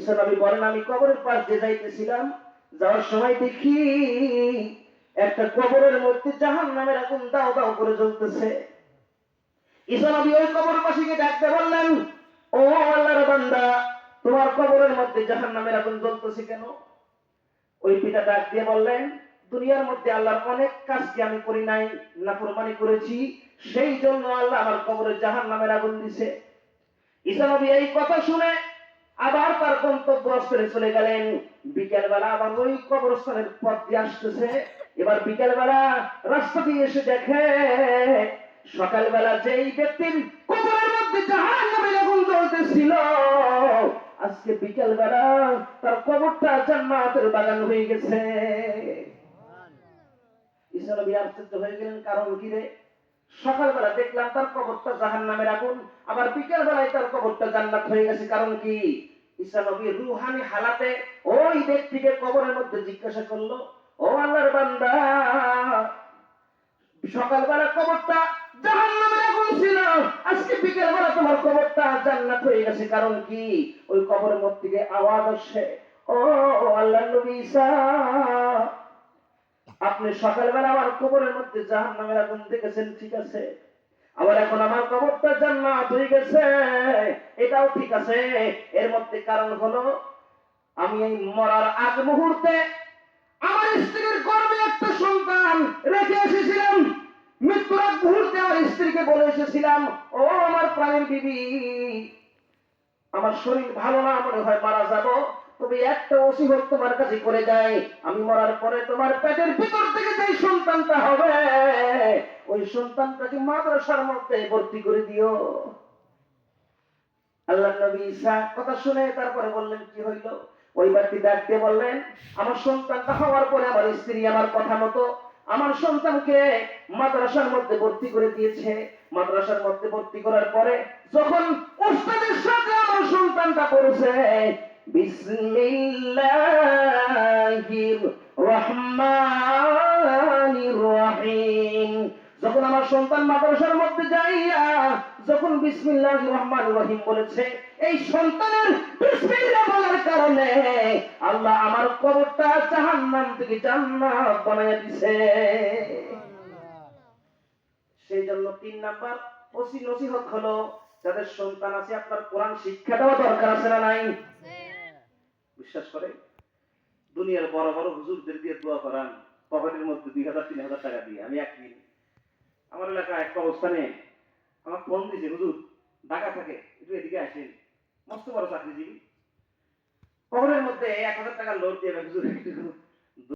ঈসা নবী বলেন, আমি কবরের পাশ দিয়ে যাইতেছিলাম। যাওয়ার সময় দেখি একটা কবরের মধ্যে জাহান নামের আগুন দাও দাও করে জ্বলতেছে। ঈসা নবী ওই কবরবাসীকে ডাকতে বললেন, ও আল্লাহর বান্দা, তোমার কবরের মধ্যে জাহান নামের আগুন জ্বলতেছে কেন? ওই পিতা ডাক দিয়ে বললেন, দুনিয়ার মধ্যে আল্লাহর অনেক কাজ কি আমি করি নাই না নাফরমানি করেছি, সেই জন্য আল্লাহ আমার কবরে জাহান নামের আগুন দিছে। ঈসা নবী এই কথা শুনে আবার তার গন্তব্যস্থলে চলে গেলেন। বিকেল বেলা আবার ওই কবরস্থানের পথ দিয়ে আসতেছে। এবার বিকেল বেলা রাস্তা দিয়ে এসে দেখে, সকালবেলা যেই ব্যক্তির কবরের মধ্যে জাহান আগুন জ্বলতেছিল, আজকে বিকেল বেলা তার কবরটা জান্নাতের বাগান হয়ে গেছে। নবী আশ্চর্য হয়ে গেলেন, কারণ কি রে? সকালবেলা দেখলাম তার কবরটা জাহান নামের আগুন, আবার বিকেল বেলায় তার কবরটা জান্নাত হয়ে গেছে, কারণ কি? ঈসা নবী রুহানি হালাতে ওই ব্যক্তিকে কবরের মধ্যে জিজ্ঞাসা করল, ও আল্লাহর বান্দা, সকালবেলা কবরটা আপনি সকালবেলা আমার কবরের মধ্যে জাহান নামের আগুন দেখেছেন, ঠিক আছে? আবার এখন আমার কবরটা জান্নাত হয়ে গেছে। এটাও ঠিক আছে। এর মধ্যে কারণ হলো, আমি এই মরার আগ মুহূর্তে আমার স্ত্রীর গর্ভে একটা সন্তান রেখে এসেছিলাম। মৃত্যুর আগ মুহূর্তে আমার স্ত্রীকে বলে এসেছিলাম, ও আমার প্রাণের বিবি, আমার শরীর ভালো না, মনে হয় মারা যাব। তবে একটা ওসিবত তোমার কাছে করে যায়, আমি মরার পরে তোমার পেটের ভিতর থেকে যে সন্তানটা হবে, ওই সন্তানটাকে মাদ্রাসার মধ্যে ভর্তি করে দিও। আল্লাহ নবী ঈসা কথা শুনে তারপরে বললেন, কি হইল? ওই ব্যক্তি ডাক দিয়ে বললেন, আমার সন্তানটা হওয়ার পরে আমার স্ত্রী আমার কথা মতো, আমার সন্তানকে মাদ্রাসার মধ্যে ভর্তি করে দিয়েছে। মাদ্রাসার মধ্যে ভর্তি করার পরে যখন উস্তাদের সাথে আমার সন্তানটা পড়েছে বিসমিল্লাহির রহমানির রহিম। যখন আমার সন্তান মাদ্রাসার মধ্যে যাইয়া যখন বিসমিল্লাহ রহমান রহিম বলেছে, এই সন্তানের বিসমিল্লাহ বলার কারণে আল্লাহ আমার কবরটা জাহান্নাম থেকে জান্নাত বানাইয়া দিছে। সেই জন্য তিন নাম্বার ওসি নসিহত হলো, যাদের সন্তান আছে আপনার কোরআন শিক্ষা দেওয়া দরকার আছে না নাই? বিশ্বাস করে, দুনিয়ার বড় বড় হুজুরদের দিয়ে দোয়া করান, পকেটের মধ্যে দুই হাজার, তিন হাজার টাকা দিয়ে। আমি একদিন আমার এলাকায় এক অবস্থানে আমার ফোন দিয়েছে হুজুর, ঢাকা থাকে, একটু এদিকে আসেন। মস্ত বড় চাকরিজীবী। পকেটের মধ্যে এক হাজার টাকা লোড দিয়ে হুজুর